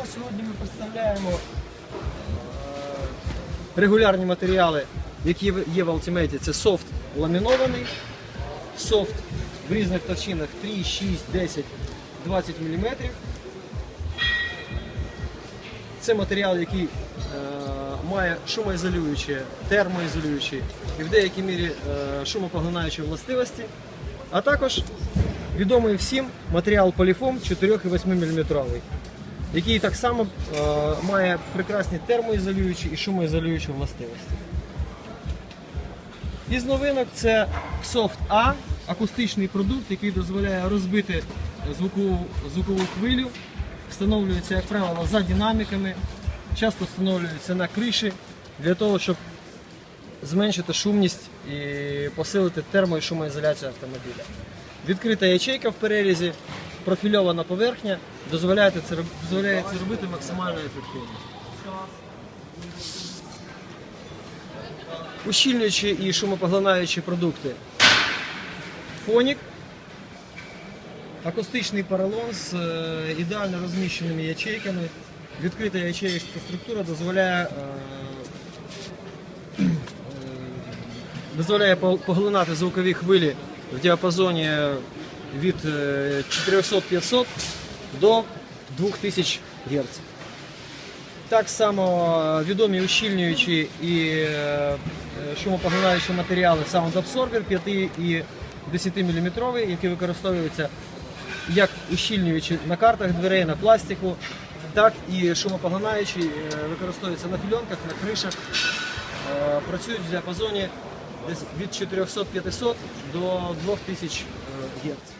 само сьогодні ми представляємо е, регулярні матеріали, які є в Ultimate. Це софт ламінований, софт в різних товщинах 3, 6, 10, 20 мм. Це матеріал, який е, має шумоізолюючі, термоізолюючі і в деякій мірі е, шумопоглинаючі властивості. А також відомий всім матеріал поліфом 4 і 8 мм, який так само е, має прекрасні термоізолюючі і шумоізолюючі властивості. Із новинок це Soft A, акустичний продукт, який дозволяє розбити звукову, звукову хвилю. Встановлюється, як правило, за динаміками, часто встановлюється на криші для того, щоб зменшити шумність і посилити термо- і шумоізоляцію автомобіля. Відкрита ячейка в перерізі, профільована поверхня дозволяє це, дозволяє це робити максимально ефективно. Ущільнюючі і шумопоглинаючі продукти. Фонік, акустичний поролон з е, ідеально розміщеними ячейками. Відкрита ячеїчна структура дозволяє, е, е, дозволяє поглинати звукові хвилі в діапазоні від е, 400-500 до 2000 Гц. Так само е, відомі ущільнюючі і е, е, шумопоглинаючі матеріали Absorber 5 і 10 мм, які використовуються як ущільнюючі на картах дверей, на пластику, так і шумопоглинаючі е, використовуються на фільонках, на кришах. Е, Працюють в діапазоні від 400-500 до 2000 Гц.